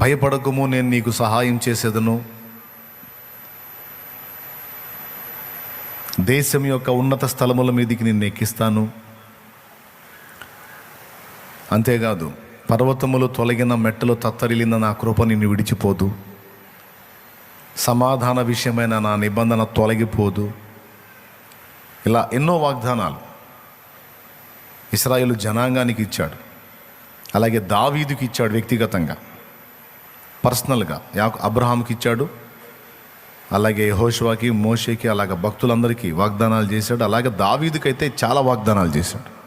భయపడకము నేను నీకు సహాయం చేసేదను. దేశం యొక్క ఉన్నత స్థలముల మీదికి నిన్ను ఎక్కిస్తాను. అంతేకాదు పర్వతములు తొలగిన మెట్టలు తత్తరిలిన నా కృప నిన్ను విడిచిపోదు. సమాధాన విషయమైన నా నిబంధన తొలగిపోదు. ఇలా ఎన్నో వాగ్దానాలు ఇస్రాయేల్ జనాంగానికి ఇచ్చాడు. అలాగే దావీదుకి ఇచ్చాడు వ్యక్తిగతంగా. పర్సనల్గా. యా అబ్రహాంకి ఇచ్చాడు. అలాగే యెహోషువాకి మోషేకి అలాగే భక్తులందరికీ వాగ్దానాలు చేశాడు. అలాగే దావీదుకైతే చాలా వాగ్దానాలు చేశాడు.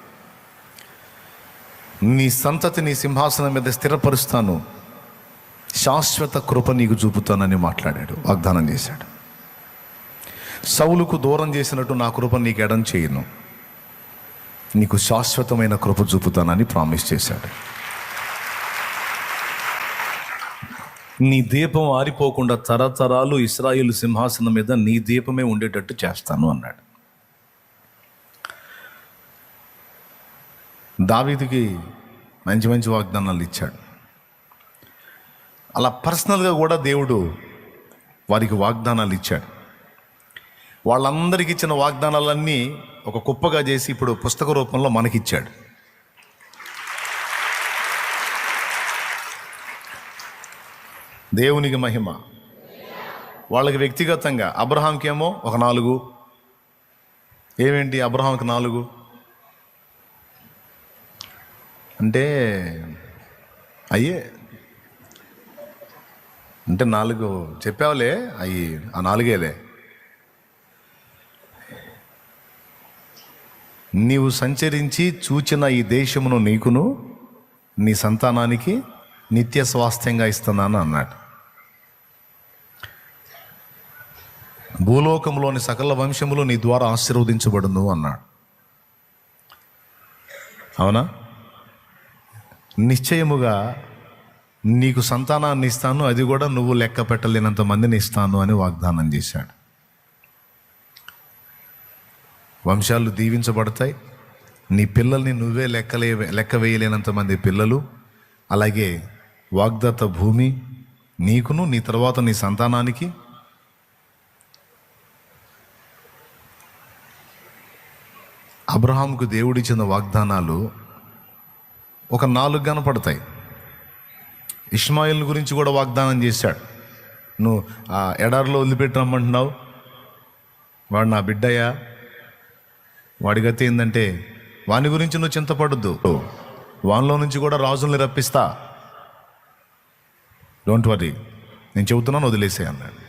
నీ సంతతి నీ సింహాసనం మీద స్థిరపరుస్తాను. శాశ్వత కృప నీకు చూపుతానని మాట్లాడాడు వాగ్దానం చేశాడు. సౌలుకు దూరం చేసినట్టు నా కృప నీకు ఎడం చేయను. నీకు శాశ్వతమైన కృప చూపుతానని ప్రామిస్ చేశాడు. నీ దీపం ఆరిపోకుండా తరతరాలు ఇస్రాయిల్ సింహాసనం మీద నీ దీపమే ఉండేటట్టు చేస్తాను అన్నాడు. దావీదుకి మంచి మంచి వాగ్దానాలు ఇచ్చాడు. అలా పర్సనల్గా కూడా దేవుడు వారికి వాగ్దానాలు ఇచ్చాడు. వాళ్ళందరికీ ఇచ్చిన వాగ్దానాలన్నీ ఒక కుప్పగా చేసి ఇప్పుడు పుస్తక రూపంలో మనకిచ్చాడు. దేవునికి మహిమ. వాళ్ళకి వ్యక్తిగతంగా అబ్రహాంకి ఏమో ఒక నాలుగు. ఏమేంటి అబ్రహాంకి నాలుగు? అంటే అయ్యే. అంటే నాలుగు చెప్పావులే అయ్యి ఆ నాలుగేలే. నీవు సంచరించి చూచిన ఈ దేశమును నీకును నీ సంతానానికి నిత్య స్వాస్థ్యంగా ఇస్తున్నాను అన్నాడు. భూలోకంలోని సకల వంశములు నీ ద్వారా ఆశీర్వదించబడును అన్నాడు. అవునా? నిశ్చయముగా నీకు సంతానాన్ని ఇస్తాను అది కూడా నువ్వు లెక్క పెట్టలేనంత మందిని ఇస్తాను అని వాగ్దానం చేశాడు. వంశాలు దీవించబడతాయి. నీ పిల్లల్ని నువ్వే లెక్కలే లెక్క వేయలేనంత మంది పిల్లలు అలాగే వాగ్దత్త భూమి నీకును నీ తర్వాత నీ సంతానానికి అబ్రహాంకు దేవుడిచ్చిన వాగ్దానాలు ఒక నాలుగు కనపడతాయి. ఇస్మాయిల్ గురించి కూడా వాగ్దానం చేశాడు. నువ్వు ఆ ఎడారిలో వదిలిపెట్టరమ్మంటున్నావు వాడు నా బిడ్డయ్యా. వాడి గతి ఏంటంటే వాని గురించి నువ్వు చింతపడద్దు. వానిలో నుంచి కూడా రాజుల్ని రప్పిస్తా. డోంట్ వరీ నేను చెబుతున్నాను వదిలేసే అన్నాడు.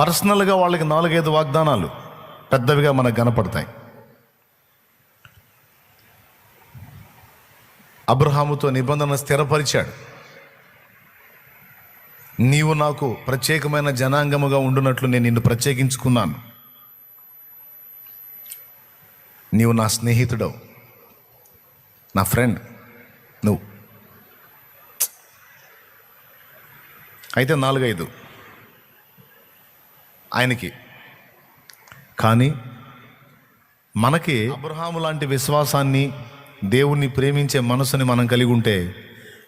పర్సనల్గా వాళ్ళకి నాలుగైదు వాగ్దానాలు పెద్దవిగా మనకు కనపడతాయి. అబ్రహాముతో నిబంధన స్థిరపరిచాడు. నీవు నాకు ప్రత్యేకమైన జనాంగముగా ఉండునట్లు నేను నిన్ను ప్రత్యేకించుకున్నాను. నీవు నా స్నేహితుడవు. నా ఫ్రెండ్. నువ్వు. అయితే నాలుగైదు. ఆయనకి. కానీ మనకి అబ్రహాము లాంటి విశ్వాసాన్ని దేవుణ్ణి ప్రేమించే మనసుని మనం కలిగి ఉంటే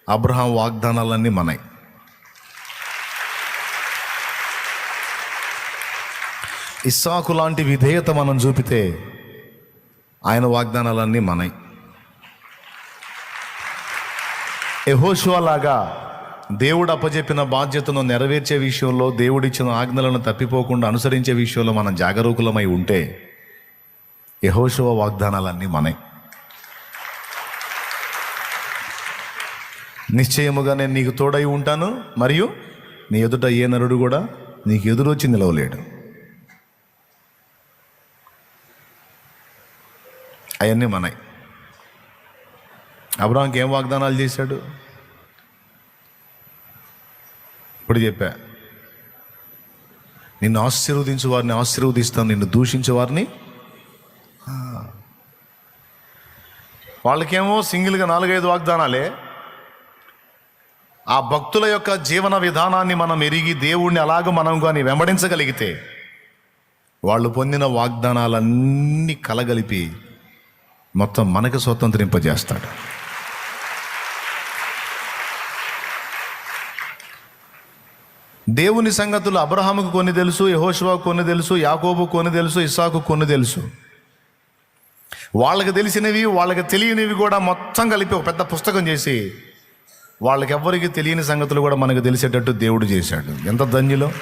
అబ్రహాం వాగ్దానాలన్నీ మనై ఇస్సాకు లాంటి విధేయత మనం చూపితే ఆయన వాగ్దానాలన్నీ మనై ఎహోషువా లాగా దేవుడు అప్పజెప్పిన బాధ్యతను నెరవేర్చే విషయంలో దేవుడిచ్చిన ఆజ్ఞలను తప్పిపోకుండా అనుసరించే విషయంలో మనం జాగరూకులమై ఉంటే యహోశివ వాగ్దానాలన్నీ మనై. నిశ్చయముగా నేను నీకు తోడై ఉంటాను మరియు నీ ఎదుట ఏ నరుడు కూడా నీకు ఎదురొచ్చి నిలవలేడు. అవన్నీ మనై. అబ్రాంకి ఏం వాగ్దానాలు చేశాడు? ఇప్పుడు చెప్పా నిన్ను ఆశీర్వదించు వారిని ఆశీర్వదిస్తాను నిన్ను దూషించే వారిని. వాళ్ళకేమో సింగిల్గా నాలుగైదు వాగ్దానాలే. ఆ భక్తుల యొక్క జీవన విధానాన్ని మనం ఎరిగి దేవుణ్ణి అలాగ మనం కానీ వెంబడించగలిగితే వాళ్ళు పొందిన వాగ్దానాలన్నీ కలగలిపి మొత్తం మనకు స్వతంత్రింపజేస్తాడు. దేవుని సంగతులు అబ్రహాముకు కొన్ని తెలుసు యహోశివా కొన్ని తెలుసు యాకోబు కొన్ని తెలుసు ఇస్సాకు కొన్ని తెలుసు. వాళ్ళకి తెలిసినవి వాళ్ళకి తెలియనివి కూడా మొత్తం కలిపి ఒక పెద్ద పుస్తకం చేసి వాళ్ళకి ఎవ్వరికి తెలియని సంగతులు కూడా మనకు తెలిసేటట్టు దేవుడు చేశాడు. ఎంత ధన్యులో?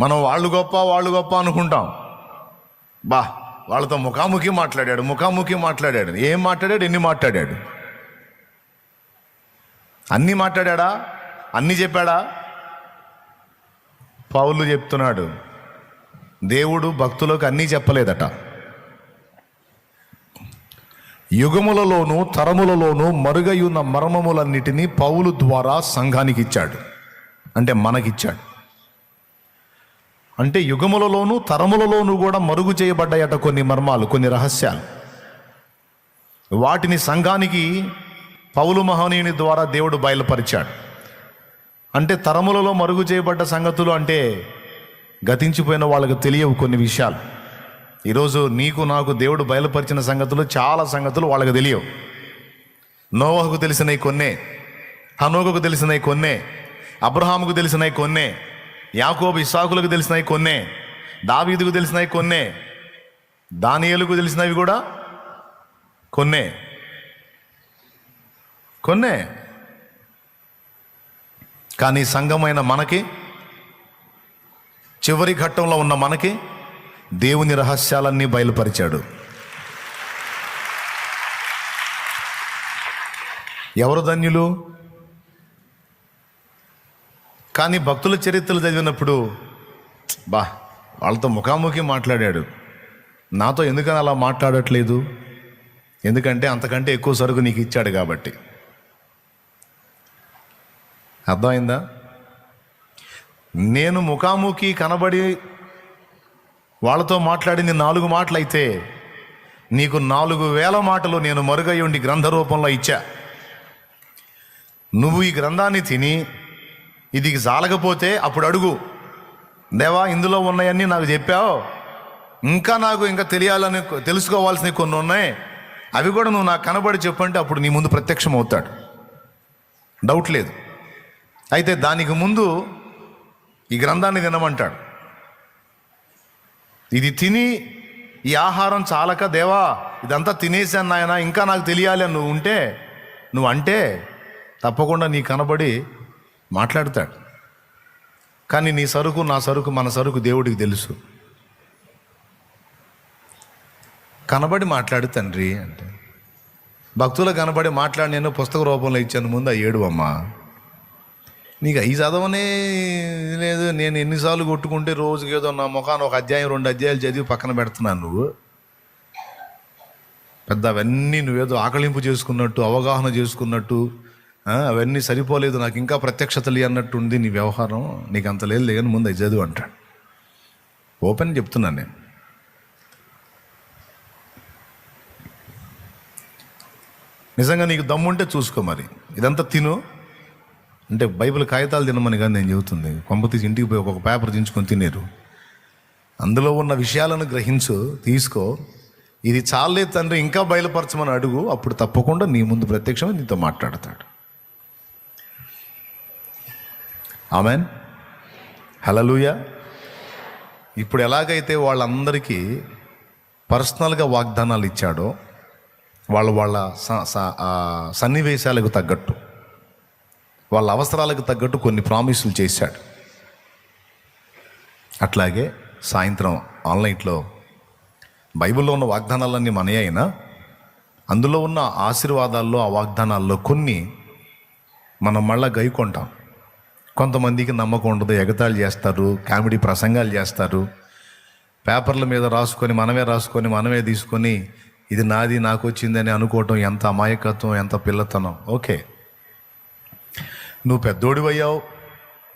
మనం వాళ్ళు గొప్ప వాళ్ళు గొప్ప అనుకుంటాం. బా వాళ్ళతో ముఖాముఖి మాట్లాడాడు ముఖాముఖి మాట్లాడాడు. ఏం మాట్లాడాడు? ఎన్ని మాట్లాడాడు? అన్నీ మాట్లాడా? అన్నీ చెప్పాడా? పౌలు చెప్తున్నాడు దేవుడు భక్తులకు అన్నీ చెప్పలేదట. యుగములలోను తరములలోను మరుగయున్న మర్మములన్నిటినీ పౌలు ద్వారా సంఘానికి ఇచ్చాడు అంటే మనకిచ్చాడు. అంటే యుగములలోను తరములలోను కూడా మరుగు చేయబడ్డాయట కొన్ని మర్మాలు కొన్ని రహస్యాలు. వాటిని సంఘానికి పౌలు మహనీయుని ద్వారా దేవుడు బయలుపరిచాడు. అంటే తరములలో మరుగు చేయబడ్డ సంగతులు అంటే గతించిపోయిన వాళ్ళకు తెలియవు కొన్ని విషయాలు. ఈరోజు నీకు నాకు దేవుడు బయలుపరిచిన సంగతులు చాలా సంగతులు వాళ్ళకి తెలియవు. నోవహకు తెలిసినవి కొన్నే హనోకుకు తెలిసినవి కొన్నే అబ్రహాముకు తెలిసినవి కొన్నే యాకోబు ఇసాకులకు తెలిసినవి కొన్నే దావీదుకు తెలిసినవి కొన్నే దానియలకు తెలిసినవి కూడా కొన్నే. కొన్నే. కానీ సంఘమైన మనకి చివరి ఘట్టంలో ఉన్న మనకి దేవుని రహస్యాలన్నీ బయలుపరిచాడు. ఎవరు ధన్యులు? కానీ భక్తుల చరిత్రలు చదివినప్పుడు బా వాళ్ళతో ముఖాముఖి మాట్లాడాడు. నాతో ఎందుకని అలా మాట్లాడట్లేదు? ఎందుకంటే అంతకంటే ఎక్కువ సరుకు నీకు ఇచ్చాడు కాబట్టి. అర్థమైందా? నేను ముఖాముఖి కనబడి వాళ్ళతో మాట్లాడింది నాలుగు మాటలు అయితే నీకు నాలుగు వేల మాటలు నేను మరుగై ఉండి గ్రంథ రూపంలో ఇచ్చా. నువ్వు ఈ గ్రంథాన్ని తిని ఇది జాలకపోతే అప్పుడు అడుగు. దేవా ఇందులో ఉన్నాయన్నీ నాకు చెప్పావు. ఇంకా నాకు ఇంకా తెలియాలని తెలుసుకోవాల్సినవి కొన్ని ఉన్నాయి. అవి కూడా నువ్వు నాకు కనబడి చెప్పంటే అప్పుడు నీ ముందు ప్రత్యక్షం అవుతాడు డౌట్ లేదు. అయితే దానికి ముందు ఈ గ్రంథాన్ని తినమంటాడు. ఇది తిని ఈ ఆహారం చాలక దేవా ఇదంతా తినేసాను నాయన ఇంకా నాకు తెలియాలి అని నువ్వు ఉంటే నువ్వు అంటే తప్పకుండా నీ కనబడి మాట్లాడతాడు. కానీ నీ సరుకు నా సరుకు మన సరుకు దేవుడికి తెలుసు. కనబడి మాట్లాడు తండ్రి అంటే. భక్తులు కనబడి మాట్లాడి నేను పుస్తక రూపంలో ఇచ్చాను ముందు ఆ ఏడు అమ్మా. నీకు ఈ చదవనే లేదు. నేను ఎన్నిసార్లు కొట్టుకుంటే రోజుకి ఏదో నా ముఖాన్ని ఒక అధ్యాయం రెండు అధ్యాయాలు చదివి పక్కన పెడుతున్నాను నువ్వు. పెద్ద అవన్నీ నువ్వేదో ఆకలింపు చేసుకున్నట్టు అవగాహన చేసుకున్నట్టు అవన్నీ సరిపోలేదు నాకు ఇంకా ప్రత్యక్షతలు అన్నట్టు ఉంది నీ వ్యవహారం. నీకు అంత లేదు లేని ముందు అది చదువు అంటాడు. ఓపెన్ చెప్తున్నాను నేను. నిజంగా నీకు దమ్ముంటే చూసుకో మరి. ఇదంతా తిను. అంటే బైబిల్ కాగితాలు తినమని కానీ నేను చెబుతుంది. కొంపతీసి ఇంటికి పోయి ఒక పేపర్ దించుకొని తినేరు. అందులో ఉన్న విషయాలను గ్రహించు తీసుకో. ఇది చాలే తండ్రి ఇంకా బయలుపరచమని అడుగు. అప్పుడు తప్పకుండా నీ ముందు ప్రత్యక్షమే నీతో మాట్లాడతాడు. ఆమెన్. హలలుయ ఇప్పుడు ఎలాగైతే వాళ్ళందరికీ పర్సనల్గా వాగ్దానాలు ఇచ్చాడో వాళ్ళ వాళ్ళ స- స- సన్నివేశాలకు తగ్గట్టు. వాళ్ళ అవసరాలకు తగ్గట్టు కొన్ని ప్రామిసులు చేశాడు. అట్లాగే సాయంత్రం ఆన్లైన్లో బైబిల్లో ఉన్న వాగ్దానాలన్నీ మనయే అయినా అందులో ఉన్న ఆశీర్వాదాల్లో ఆ వాగ్దానాల్లో కొన్ని మనం మళ్ళా గైకొంటాం. కొంతమందికి నమ్మకం ఉండదు ఎగతాళి చేస్తారు కామెడీ ప్రసంగాలు చేస్తారు. పేపర్ల మీద రాసుకొని మనమే రాసుకొని మనమే తీసుకొని ఇది నాది నాకు వచ్చిందని అనుకోవటం ఎంత అమాయకత్వం ఎంత పిల్లతనం. ఓకే. నువ్వు పెద్దోడివయ్యావు.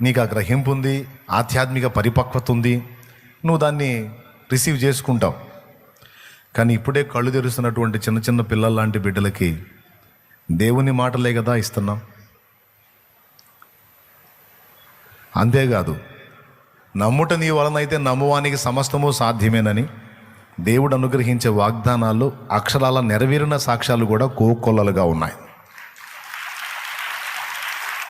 నీకు ఆ గ్రహింపు ఉంది ఆధ్యాత్మిక పరిపక్వత ఉంది. నువ్వు దాన్ని రిసీవ్ చేసుకుంటావు. కానీ ఇప్పుడే కళ్ళు తెరుస్తున్నటువంటి చిన్న చిన్న పిల్లల లాంటి బిడ్డలకి దేవుని మాటలే కదా ఇస్తున్నాం. అంతేకాదు నమ్ముట నీ వలన అయితే నమ్మువానికి సమస్తము సాధ్యమేనని దేవుడు అనుగ్రహించే వాగ్దానాలు అక్షరాల నెరవేరిన సాక్ష్యాలు కూడా కోకొల్లలుగా ఉన్నాయి.